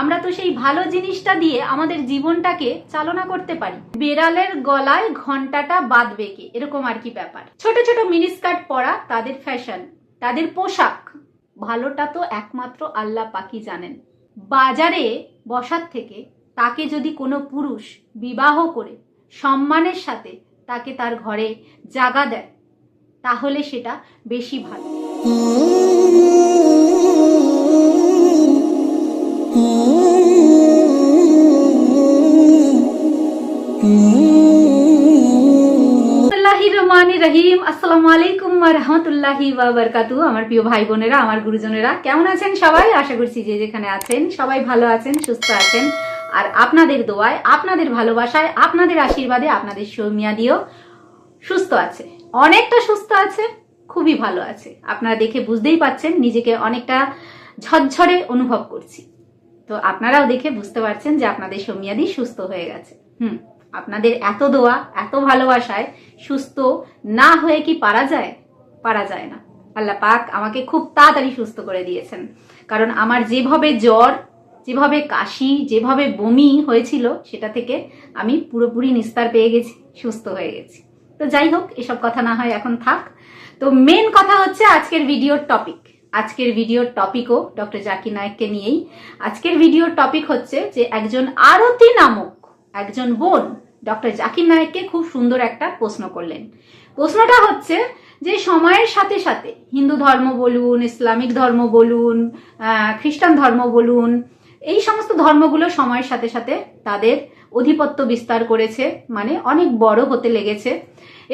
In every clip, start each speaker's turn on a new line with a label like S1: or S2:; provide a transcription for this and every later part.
S1: আমরা তো সেই ভালো জিনিসটা দিয়ে আমাদের জীবনটাকে চালনা করতে পারি। বেড়ালের গলায় ঘন্টাটা বাঁধবে কে? এরকম আর কি ব্যাপার। ছোট ছোট মিনিস্কার্ট পরা তাদের ফ্যাশন, তাদের পোশাক। ভালোটা তো একমাত্র আল্লাহ পাকি জানেন। বাজারে বসার থেকে তাকে যদি কোনো পুরুষ বিবাহ করে সম্মানের সাথে তাকে তার ঘরে জাগা দেয়, তাহলে সেটা বেশি ভালো। রহমানির রহিম। আসসালামু আলাইকুম রাহমাতুল্লাহি ওয়া বারাকাতু আমার প্রিয় ভাই বোনেরা, আমার গুরুজনেরা, কেমন আছেন সবাই? আশা করছি যে যেখানে আছেন সবাই ভালো আছেন, সুস্থ আছেন। আর আপনাদের দোয়ায়, আপনাদের ভালোবাসায়, আপনাদের আশীর্বাদে, আপনাদের সৌমিয়া দিয়েও সুস্থ আছে। অনেকটা সুস্থ আছে, খুবই ভালো আছে। আপনারা দেখে বুঝতেই পাচ্ছেন, নিজেকে অনেকটা ঝরঝরে অনুভব করছি। তো আপনারাও দেখে বুঝতে পারছেন যে আপনাদের সৌমিয়াদি সুস্থ হয়ে গেছে। হুম। আপনাদের এত দোয়া, এত ভালোবাসায় সুস্থ না হয়ে কি পারা যায়? পারা যায় না। আল্লাহ পাক আমাকে খুব তাড়াতাড়ি সুস্থ করে দিয়েছেন। কারণ আমার যেভাবে জ্বর, যেভাবে কাশি, যেভাবে বমি হয়েছিল, সেটা থেকে আমি পুরোপুরি নিস্তার পেয়ে গেছি, সুস্থ হয়ে গেছি। তো যাই হোক, এসব কথা না হয় এখন থাক। তো মেন কথা হচ্ছে আজকের ভিডিওর টপিক আজকের ভিডিওর টপিকও ডক্টর জাকির নায়েককে নিয়েই। আজকের ভিডিওর টপিক হচ্ছে যে একজন আরতি নামক একজন বোন, ডক্টর জাকির নায়েককে খুব সুন্দর একটা প্রশ্ন করলেন। প্রশ্নটা হচ্ছে যে সময়ের সাথে সাথে হিন্দু ধর্ম বলুন, ইসলামিক ধর্ম বলুন খ্রিস্টান ধর্ম বলুন, এই সমস্ত ধর্মগুলো সময়ের সাথে সাথে তাদের অধিপত্য বিস্তার করেছে মানে অনেক বড় হতে লেগেছে।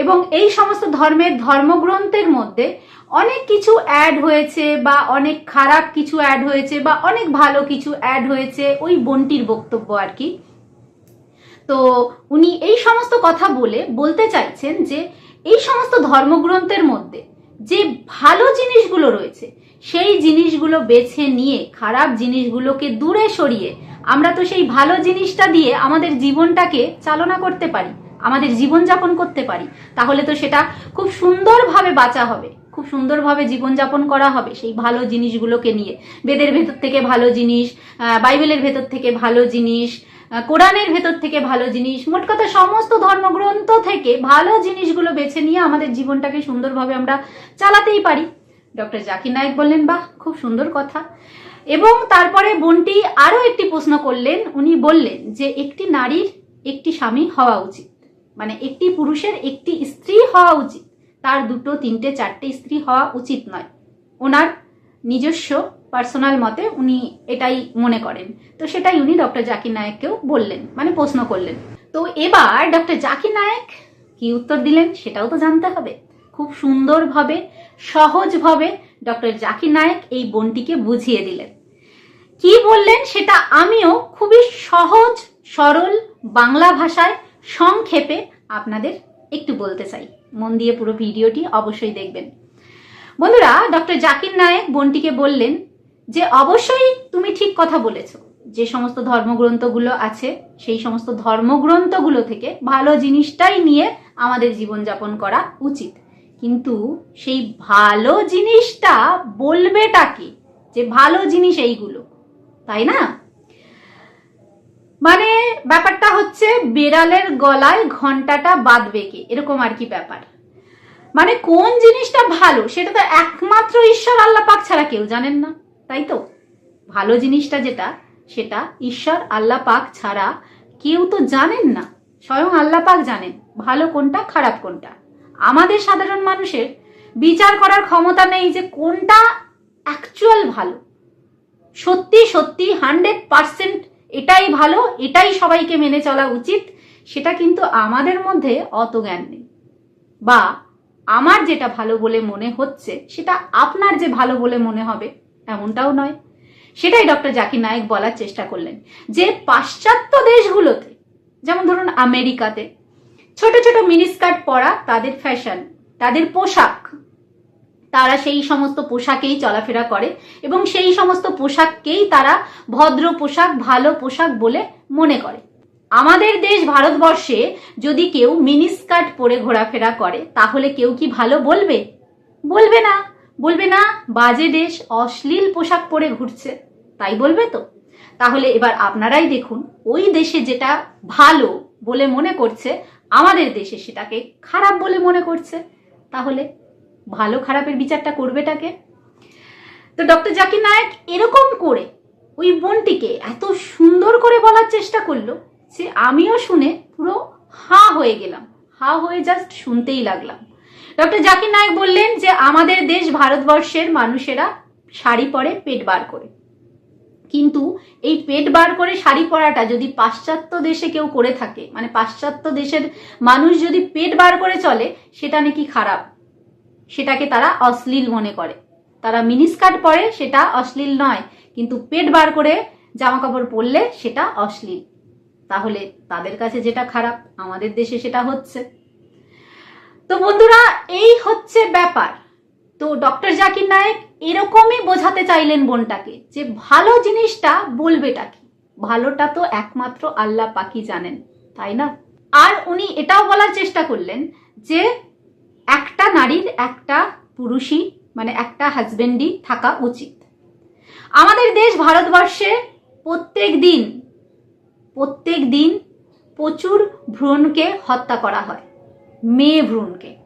S1: এবং এই সমস্ত ধর্মের ধর্মগ্রন্থের মধ্যে অনেক কিছু অ্যাড হয়েছে বা অনেক খারাপ কিছু অ্যাড হয়েছে বা অনেক ভালো কিছু অ্যাড হয়েছে, ওই বোনটির বক্তব্য আর কি। তো উনি এই সমস্ত কথা বলে বলতে চাইছেন যে এই সমস্ত ধর্মগ্রন্থের মধ্যে যে ভালো জিনিসগুলো রয়েছে, সেই জিনিসগুলো বেছে নিয়ে, খারাপ জিনিসগুলোকে দূরে সরিয়ে আমরা তো সেই ভালো জিনিসটা দিয়ে আমাদের জীবনটাকে চালনা করতে পারি, আমাদের জীবনযাপন করতে পারি, তাহলে তো সেটা খুব সুন্দরভাবে বাঁচা হবে, খুব সুন্দরভাবে জীবনযাপন করা হবে সেই ভালো জিনিসগুলোকে নিয়ে। বেদের ভেতর থেকে ভালো জিনিস বাইবেলের ভেতর থেকে ভালো জিনিস কোরআনের ভেতর থেকে ভালো জিনিস, মোট কথা সমস্ত ধর্মগ্রন্থ থেকে ভালো জিনিসগুলো বেছে নিয়ে আমাদের জীবনটাকে সুন্দরভাবে আমরা চালাতেই পারি। ডক্টর জাকির নায়েক বললেন, বাহ, খুব সুন্দর কথা। এবং তারপরে বোনটি আরও একটি প্রশ্ন করলেন, উনি বললেন যে একটি নারীর একটি স্বামী হওয়া উচিত। মানে একটি পুরুষের একটি স্ত্রী হওয়া উচিত। তার দুটো, তিনটে, চারটে স্ত্রী হওয়া উচিত নয়। ওনার নিজস্ব পার্সোনাল মতে উনি এটাই মনে করেন। তো সেটাই উনি ডক্টর জাকির নায়েককেও বললেন মানে প্রশ্ন করলেন। তো এবার ডক্টর জাকির নায়েক কি উত্তর দিলেন সেটাও তো জানতে হবে। খুব সুন্দরভাবে, সহজভাবে ডক্টর জাকির নায়েক এই বোনটিকে বুঝিয়ে দিলেন। কি বললেন সেটা আমিও খুবই সহজ, সরল বাংলা ভাষায় সংক্ষেপে আপনাদের একটু বলতে চাই। মন দিয়ে পুরো ভিডিওটি অবশ্যই দেখবেন। বন্ধুরা ডক্টর জাকির নায়েক বোনটিকে বললেন যে অবশ্যই তুমি ঠিক কথা বলেছ। যে সমস্ত ধর্মগ্রন্থগুলো আছে, সেই সমস্ত ধর্মগ্রন্থগুলো থেকে ভালো জিনিসটাই নিয়ে আমাদের জীবনযাপন করা উচিত। কিন্তু সেই ভালো জিনিসটা বলবেটা কি? যে ভালো জিনিস এইগুলো, তাই না? মানে ব্যাপারটা হচ্ছে বেড়ালের গলায় ঘন্টাটা বাঁধবে কে? এরকম আর কি ব্যাপার। মানে কোন জিনিসটা ভালো, সেটা তো একমাত্র ঈশ্বর আল্লাহ পাক ছাড়া কেউ জানেন না। তাই তো? ভালো জিনিসটা যেটা, সেটা ঈশ্বর আল্লাহ পাক ছাড়া কেউ তো জানেন না। স্বয়ং আল্লাহ পাক জানেন ভালো কোনটা, খারাপ কোনটা। আমাদের সাধারণ মানুষের বিচার করার ক্ষমতা নেই যে কোনটা অ্যাকচুয়াল ভালো। সত্যি সত্যি হান্ড্রেড পার্সেন্ট এটাই ভালো, এটাই সবাইকে মেনে চলা উচিত, সেটা কিন্তু আমাদের মধ্যে অত জ্ঞান নেই। বা আমার যেটা ভালো বলে মনে হচ্ছে, সেটা আপনার যে ভালো বলে মনে হবে এমনটাও নয়। সেটাই ডক্টর জাকির নায়েক বলার চেষ্টা করলেন যে পাশ্চাত্য দেশগুলোতে, যেমন ধরুন আমেরিকাতে, ছোট ছোট মিনিস্কার্ট পরা তাদের ফ্যাশন, তাদের পোশাক, তারা সেই সমস্ত পোশাকেই চলাফেরা করে এবং সেই সমস্ত পোশাককেই তারা ভদ্র পোশাক, ভালো পোশাক বলে মনে করে। আমাদের দেশ ভারতবর্ষে যদি কেউ মিনিস্কার্ট পরে ঘোরাফেরা করে, তাহলে কেউ কি ভালো বলবে? বলবে না। বলবে না, বাজে দেশ, অশ্লীল পোশাক পরে ঘুরছে। তাই বলবে তো? তাহলে এবার আপনারাই দেখুন, ওই দেশে যেটা ভালো বলে মনে করছে, আমাদের দেশে সেটাকে খারাপ বলে মনে করছে। তাহলে ভালো খারাপের বিচারটা করবে করবেটাকে তো ডক্টর জাকির নায়ক এরকম করে ওই বোনটিকে এত সুন্দর করে বলার চেষ্টা করল যে আমিও শুনে পুরো হা হয়ে গেলাম। হা হয়ে জাস্ট শুনতেই লাগলাম। ডক্টর জাকির নায়ক বললেন যে আমাদের দেশ ভারতবর্ষের মানুষেরা শাড়ি পরে পেট বার করে। কিন্তু এই পেট বার করে শাড়ি পরাটা যদি পাশ্চাত্য দেশে কেউ করে থাকে মানে পাশ্চাত্য দেশের মানুষ যদি পেট বার করে চলে, সেটা নাকি খারাপ? সেটাকে তারা অশ্লীল মনে করে। তারা মিনিস্কার্ট পরে, সেটা অশ্লীল নয়। কিন্তু পেট বার করে জামা কাপড় পরলে সেটা অশ্লীল। তাহলে তাদের কাছে যেটা খারাপ, আমাদের দেশে সেটা হচ্ছে। তো বন্ধুরা, এই হচ্ছে ব্যাপার। তো ডক্টর জাকির নায়েক এরকমই বোঝাতে চাইলেন বোনটাকে যে ভালো জিনিসটা বলবেটা কি? ভালোটা তো একমাত্র আল্লাহ পাকি জানেন, তাই না? আর উনি এটাও বলার চেষ্টা করলেন যে একটা নারীর একটা পুরুষই মানে একটা হাজবেন্ডই থাকা উচিত। আমাদের দেশ ভারতবর্ষে প্রত্যেক দিন প্রত্যেক দিন প্রচুর ভ্রূণকে হত্যা করা হয়। মেয়ে ভ্রূণকে।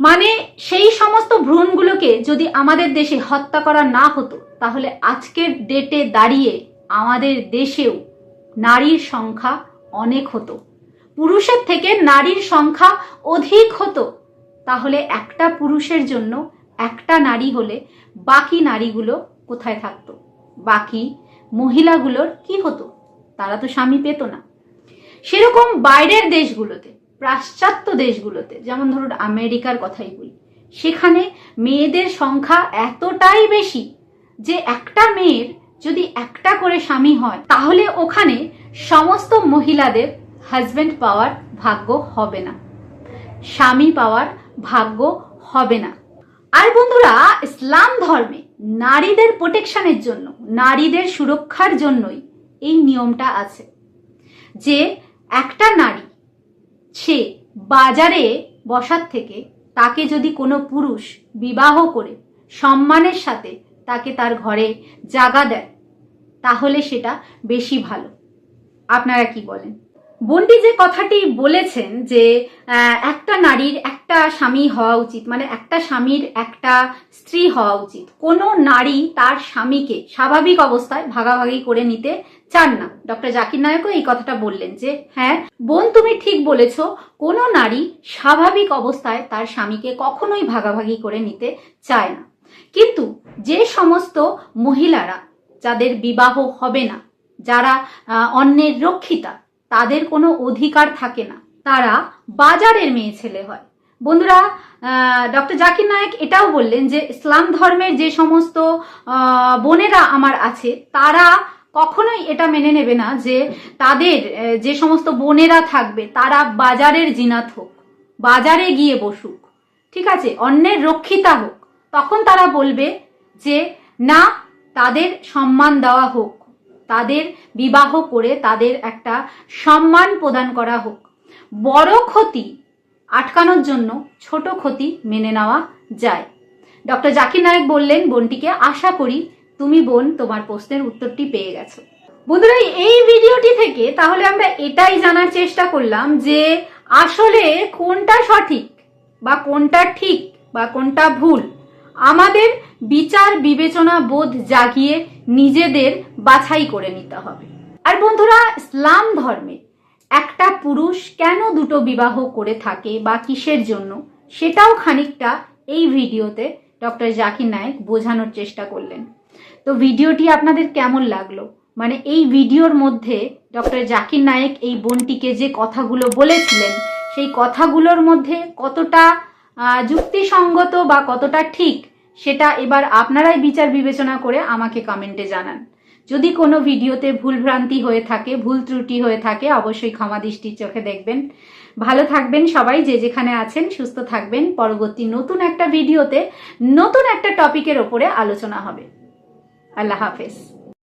S1: মানে সেই সমস্ত ভ্রূণগুলোকে যদি আমাদের দেশে হত্যা করা না হতো, তাহলে আজকের ডেটে দাঁড়িয়ে আমাদের দেশেও নারীর সংখ্যা অনেক হতো। পুরুষের থেকে নারীর সংখ্যা অধিক হতো। তাহলে একটা পুরুষের জন্য একটা নারী হলে বাকি নারীগুলো কোথায় থাকতো? বাকি মহিলাগুলোর কি হতো? তারা তো স্বামী পেত না। সেরকম বাইরের দেশগুলোতে, পাশ্চাত্য দেশগুলোতে, যেমন ধরুন আমেরিকার কথাই বলি, সেখানে মেয়েদের সংখ্যা এতটাই বেশি যে একটা মেয়ের যদি একটা করে স্বামী হয়, তাহলে ওখানে সমস্ত মহিলাদের হাজবেন্ড পাওয়ার ভাগ্য হবে না। স্বামী পাওয়ার ভাগ্য হবে না। আর বন্ধুরা, ইসলাম ধর্মে নারীদের প্রোটেকশনের জন্য, নারীদের সুরক্ষার জন্যই এই নিয়মটা আছে। যে একটা নারী, সে বাজারে বসার থেকে তাকে যদি কোনো পুরুষ বিবাহ করে সম্মানের সাথে তাকে তার ঘরে জাগা দেয়, তাহলে সেটা বেশি ভালো। আপনারা কি বলেন? বোনটি যে কথাটি বলেছেন যে একটা নারীর একটা স্বামী হওয়া উচিত মানে একটা স্বামীর একটা স্ত্রী হওয়া উচিত। কোনো নারী তার স্বামীকে স্বাভাবিক অবস্থায় ভাগাভাগি করে নিতে চান না। ডক্টর জাকির নায়কও এই কথাটা বললেন যে হ্যাঁ বোন তুমি ঠিক বলেছ, কোনো নারী স্বাভাবিক অবস্থায় তার স্বামীকে কখনোই ভাগাভাগি করে নিতে চায় না। কিন্তু যে সমস্ত মহিলারা, যাদের বিবাহ হবে না, যারা অন্যের রক্ষিতা, তাদের কোনো অধিকার থাকে না, তারা বাজারের মেয়ে ছেলে হয়। বন্ধুরা ডক্টর জাকির নায়েক এটাও বললেন যে, ইসলাম ধর্মের যে সমস্ত বোনেরা আমার আছে, তারা কখনোই এটা মেনে নেবে না যে তাদের যে সমস্ত বোনেরা থাকবে, তারা বাজারের জিনাত হোক, বাজারে গিয়ে বসুক, ঠিক আছে? অন্যের রক্ষিতা হোক। তখন তারা বলবে যে, না, তাদের সম্মান দেওয়া হোক, তাদের বিবাহ করে তাদের একটা সম্মান প্রদান করা হোক। বড় ক্ষতি আটকানোর জন্য ছোট ক্ষতি মেনে নেওয়া যায়। ডক্টর জাকির নায়েক বললেন, বোনটিকে আশা করি তুমি বোন, তোমার প্রশ্নের উত্তরটি পেয়ে গেছো। বন্ধুরা, এই ভিডিওটি থেকে তাহলে আমরা এটাই জানার চেষ্টা করলাম যে আসলে কোনটা সঠিক বা কোনটা ঠিক বা কোনটা ভুল। আমাদের বিচার, বিবেচনা, বোধ জাগিয়ে নিজেদের বাছাই করে নিতে হবে। আর বন্ধুরা, ইসলাম ধর্মে একটা পুরুষ কেন দুটো বিবাহ করে থাকে বা কিসের জন্য, সেটাও খানিকটা এই ভিডিওতে ডক্টর জাকির নায়েক বোঝানোর চেষ্টা করলেন। তো ভিডিওটি আপনাদের কেমন লাগল? মানে এই ভিডিওর মধ্যে ডক্টর জাকির নায়েক এই বোনটিকে যে কথাগুলো বলেছিলেন, সেই কথাগুলোর মধ্যে কতটা যুক্তিসঙ্গত বা কতটা ঠিক, সেটা এবার আপনারাই বিচার বিবেচনা করে আমাকে কমেন্টে জানান। যদি কোনো ভিডিওতে ভুলভ্রান্তি হয়ে থাকে, ভুল ত্রুটি হয়ে থাকে, অবশ্যই ক্ষমা দৃষ্টির চোখে দেখবেন। ভালো থাকবেন সবাই, যে যেখানে আছেন, সুস্থ থাকবেন। পরবর্তী নতুন একটা ভিডিওতে নতুন একটা টপিকের ওপরে আলোচনা হবে। আল্লাহ হাফেজ